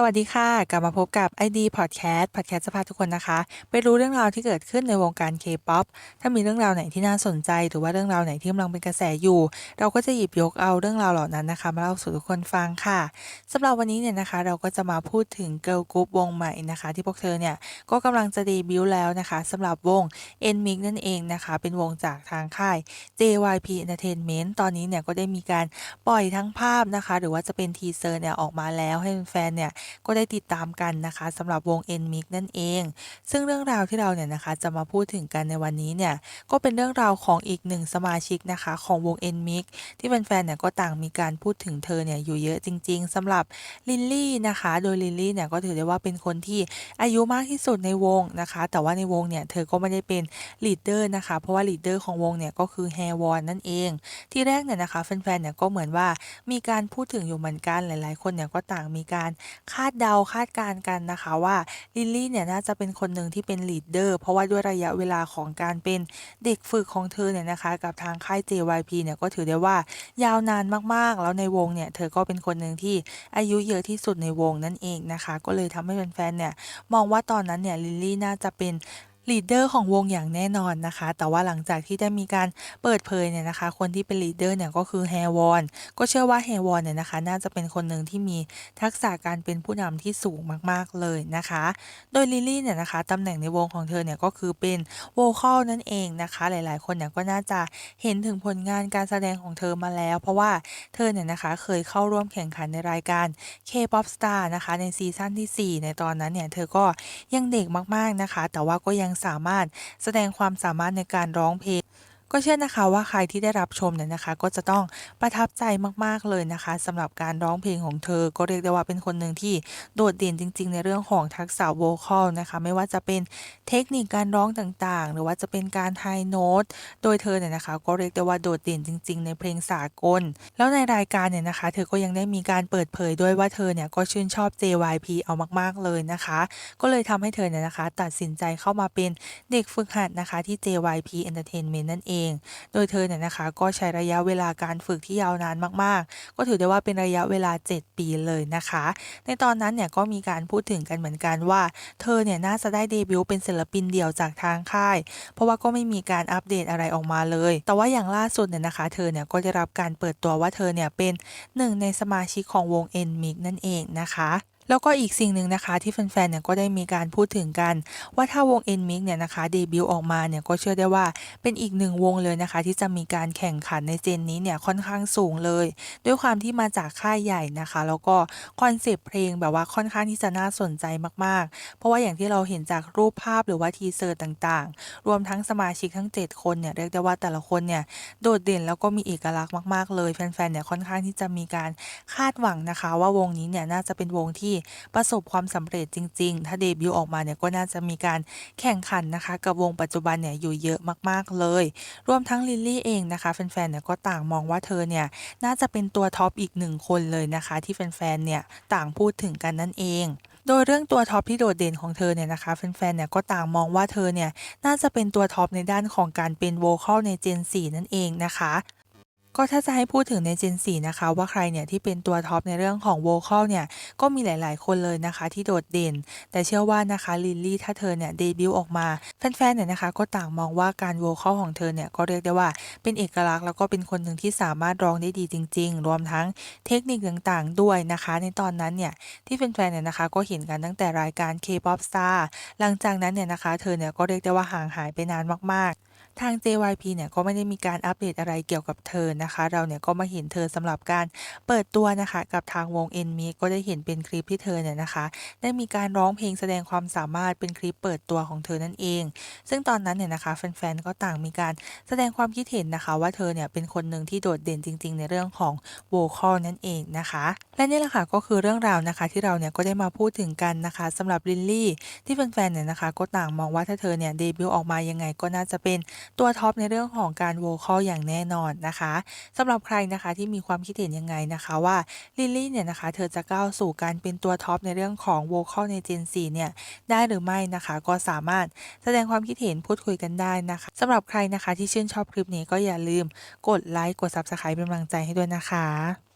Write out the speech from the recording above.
สวัสดีค่ะ กลับมาพบกับ ID Podcast Podcast จะพาทุกคนนะคะ ไปรู้เรื่องราวที่เกิดขึ้นในวงการ K-POP ถ้ามีเรื่องราวไหนที่น่าสนใจ หรือว่าเรื่องราวไหนที่กำลังเป็นกระแสอยู่ เราก็จะหยิบยกเอาเรื่องราวเหล่านั้นนะคะ มาเล่าสู่ทุกคนฟังค่ะสำหรับวันนี้เนี่ยนะคะ เราก็จะมาพูดถึง Girl Group วงใหม่นะคะ ที่พวกเธอเนี่ยก็กำลังจะเดบิวต์แล้วนะคะสำหรับวง NMIX นั่นเองนะคะ เป็นวงจากทางค่าย JYP Entertainment ตอนนี้เนี่ยก็ได้มีการปล่อยทั้งภาพนะคะ หรือว่าจะเป็นทีเซอร์เนี่ยออกมาแล้วให้แฟนเนี่ยก็ได้ติดตามกันนะคะสำหรับวง NMIX นั่นเอง ซึ่งเรื่องราวที่เราเนี่ยนะคะจะมาพูดถึงกันในวันนี้เนี่ยก็เป็นเรื่องราวของอีกหนึ่งสมาชิกนะคะของวง NMIX ที่แฟนๆเนี่ยก็ต่างมีการพูดถึงเธอเนี่ยอยู่เยอะจริง ๆสำหรับลิลลี่นะคะ โดยลิลลี่เนี่ยก็ถือได้ว่าเป็นคนที่อายุมากที่สุดในวงนะคะ แต่ว่าในวงเนี่ยเธอก็ไม่ได้เป็นลีดเดอร์นะคะ เพราะว่าลีดเดอร์ของวงเนี่ยก็คือแฮวอนนั่นเอง ที่แรกเนี่ยนะคะแฟนๆเนี่ยก็เหมือนว่ามีการพูดถึงอยู่เหมือนกันหลาย ๆ คนเนี่ยก็ต่างมีการคาดเดาคาดการณ์กันนะคะว่าลิลลี่เนี่ยน่าจะเป็นคนหนึ่งที่เป็นลีดเดอร์เพราะว่าด้วยระยะเวลาของการเป็นเด็กฝึกของเธอเนี่ยนะคะ กับทางค่าย JYP เนี่ยก็ถือได้ว่ายาวนานมากๆ แล้วในวงเนี่ยเธอก็เป็นคนหนึ่งที่อายุเยอะที่สุดในวงนั่นเองนะคะ ก็เลยทำให้แฟนๆเนี่ยมองว่าตอนนั้นเนี่ยลิลลี่น่าจะเป็น ลีดเดอร์ของวงอย่างแน่นอนนะคะ แต่ว่าหลังจากที่ได้มีการเปิดเผยเนี่ยนะคะ คนที่เป็นลีดเดอร์เนี่ยก็คือแฮวอนก็เชื่อว่าแฮวอนเนี่ยนะคะ น่าจะเป็นคนหนึ่งที่มีทักษะการเป็นผู้นำที่สูงมากๆเลยนะคะ โดยลิลลี่เนี่ยนะคะตำแหน่งในวงของเธอเนี่ยก็คือเป็นโวคอลนั่นเองนะคะ หลายๆ คนเนี่ยก็น่าจะเห็นถึงผลงานการแสดงของเธอมาแล้ว เพราะว่าเธอเนี่ยนะคะเคยเข้าร่วมแข่งขันในรายการ K-POP Star นะคะในซีซั่นที่ 4 ในตอนนั้นเนี่ยเธอก็ยังเด็กมากๆนะคะ แต่ว่าก็ยังสามารถแสดงความสามารถในการร้องเพลง ก็เชื่อนะคะว่าใครที่ได้รับชมเนี่ยนะคะ ก็จะต้องประทับใจมากๆเลยนะคะสำหรับการร้องเพลงของเธอ ก็เรียกได้ว่าเป็นคนหนึ่งที่โดดเด่นจริง ๆ ในเรื่องของทักษะโวคอลนะคะ ไม่ว่าจะเป็นเทคนิคการร้องต่างๆ หรือว่าจะเป็นการไฮโน้ตโดยเธอเนี่ยนะคะ ก็เรียกได้ว่าโดดเด่นจริง ๆ ในเพลงสากล แล้วในรายการเนี่ยนะคะ เธอก็ยังได้มีการเปิดเผยด้วยว่าเธอเนี่ยก็ชื่นชอบ JYP เอามากๆเลยนะคะ ก็เลยทำให้เธอเนี่ยนะคะ ตัดสินใจเข้ามาเป็นเด็กฝึกหัดนะคะที่ JYP Entertainment นั่นเององ โดยเธอเนี่ยนะคะ ก็ใช้ระยะเวลาการฝึกที่ยาวนานมากๆ ก็ถือได้ว่าเป็นระยะเวลา 7 ปีเลยนะคะ ในตอนนั้นเนี่ยก็มีการพูดถึงกันเหมือนกันว่า เธอเนี่ยน่าจะได้เดบิวต์เป็นศิลปินเดี่ยวจากทางค่าย เพราะว่าก็ไม่มีการอัปเดตอะไรออกมาเลย แต่ว่าอย่างล่าสุดเนี่ยนะคะ เธอเนี่ยก็ได้รับการเปิดตัวว่าเธอเนี่ยเป็นหนึ่งในสมาชิกของวง NMIX นั่นเองนะคะ แล้วก็อีกสิ่งหนึ่งนะคะที่แฟนๆเนี่ยก็ได้มีการพูดถึงกัน ว่าถ้าวง NMIX เนี่ยนะคะเดบิวต์ออกมาเนี่ยก็เชื่อได้ว่าเป็นอีกหนึ่งวงเลยนะคะ ที่จะมีการแข่งขันในเจนนี้เนี่ยค่อนข้างสูงเลย ด้วยความที่มาจากค่ายใหญ่นะคะ แล้วก็คอนเซปต์เพลงแบบว่าค่อนข้างที่จะน่าสนใจมากๆ เพราะว่าอย่างที่เราเห็นจากรูปภาพหรือว่าทีเซอร์ต่างๆ รวมทั้งสมาชิกทั้ง 7 คนเนี่ยเรียกได้ว่าแต่ละคนเนี่ยโดดเด่นแล้วก็มีเอกลักษณ์มากๆเลยแฟนๆเนี่ยค่อนข้างที่จะมีการคาดหวังนะคะ ว่าวงนี้เนี่ยน่าจะเป็นวงที่ประสบความสำเร็จจริง ๆ ถ้าเดบิวต์ออกมาเนี่ยก็น่าจะมีการแข่งขันนะคะ กับวงปัจจุบันเนี่ยอยู่เยอะมากๆเลย รวมทั้งลิลลี่เองนะคะแฟนๆเนี่ยก็ต่างมองว่าเธอเนี่ยน่าจะเป็นตัวท็อปอีกหนึ่งคนเลยนะคะ ที่แฟนๆเนี่ยต่างพูดถึงกันนั่นเองโดยเรื่องตัวท็อปที่โดดเด่นของเธอเนี่ยนะคะแฟนๆเนี่ยก็ต่างมองว่าเธอเนี่ยน่าจะเป็นตัวท็อปในด้านของการเป็นโวคอลในเจน 4 นั่นเองนะคะ ก็ถ้าจะให้พูดถึงใน Gen 4นะคะ ว่าใครเนี่ยที่เป็นตัวท็อปในเรื่องของ Vocal เนี่ย ก็มีหลาย ๆ คนเลยนะคะ ที่โดดเด่น แต่เชื่อว่านะคะลิลลี่ถ้าเธอเนี่ยเดบิวต์ออกมา แฟน ๆ เนี่ยนะคะ ก็ต่างมองว่าการ Vocal ของเธอเนี่ยก็เรียกได้ว่าเป็นเอกลักษณ์แล้วก็เป็นคนหนึ่งที่สามารถร้องได้ดีจริง ๆ รวมทั้งเทคนิคต่าง ๆ ด้วยนะคะ ในตอนนั้นเนี่ยที่แฟน ๆ เนี่ยนะคะ ก็เห็นกันตั้งแต่รายการ K-POP Star หลังจากนั้นเนี่ยนะคะ เธอเนี่ยก็เรียกได้ว่าห่างหายไปนานมาก ๆ ทาง JYP เนี่ยก็ไม่ได้มีการอัปเดตอะไรเกี่ยวกับเธอนะคะ เราเนี่ยก็มาเห็นเธอสำหรับการเปิดตัวนะคะกับทางวง NMIX ก็ได้เห็นเป็นคลิปที่เธอเนี่ยนะคะ ได้มีการร้องเพลงแสดงความสามารถเป็นคลิปเปิดตัวของเธอนั่นเอง ซึ่งตอนนั้นเนี่ยนะคะแฟนๆก็ต่างมีการแสดงความคิดเห็นนะคะ ว่าเธอเนี่ยเป็นคนหนึ่งที่โดดเด่นจริง ๆ ในเรื่องของโวคอลนั่นเองนะคะ และนี่แหละค่ะก็คือเรื่องราวนะคะ ที่เราเนี่ยก็ได้มาพูดถึงกันนะคะสำหรับลิลลี่ที่แฟนๆเนี่ยนะคะ ก็ต่างมองว่าถ้าเธอเนี่ยเดบิวต์ออกมายังไงก็น่าจะเป็นตัวท็อปในเรื่องของการโวคอลอย่างแน่นอนนะคะสำหรับใครนะคะที่มีความคิดเห็นยังไงนะคะว่าลิลลี่เนี่ยนะคะเธอจะก้าวสู่การเป็นตัวท็อปในเรื่องของโวคอลใน Gen 4เนี่ยได้หรือไม่นะคะก็สามารถแสดงความคิดเห็นพูดคุยกันได้นะคะสำหรับใครนะคะที่ชื่นชอบคลิปนี้ก็อย่าลืมกดไลค์กด Subscribe เป็นกำลังใจให้ด้วยนะคะ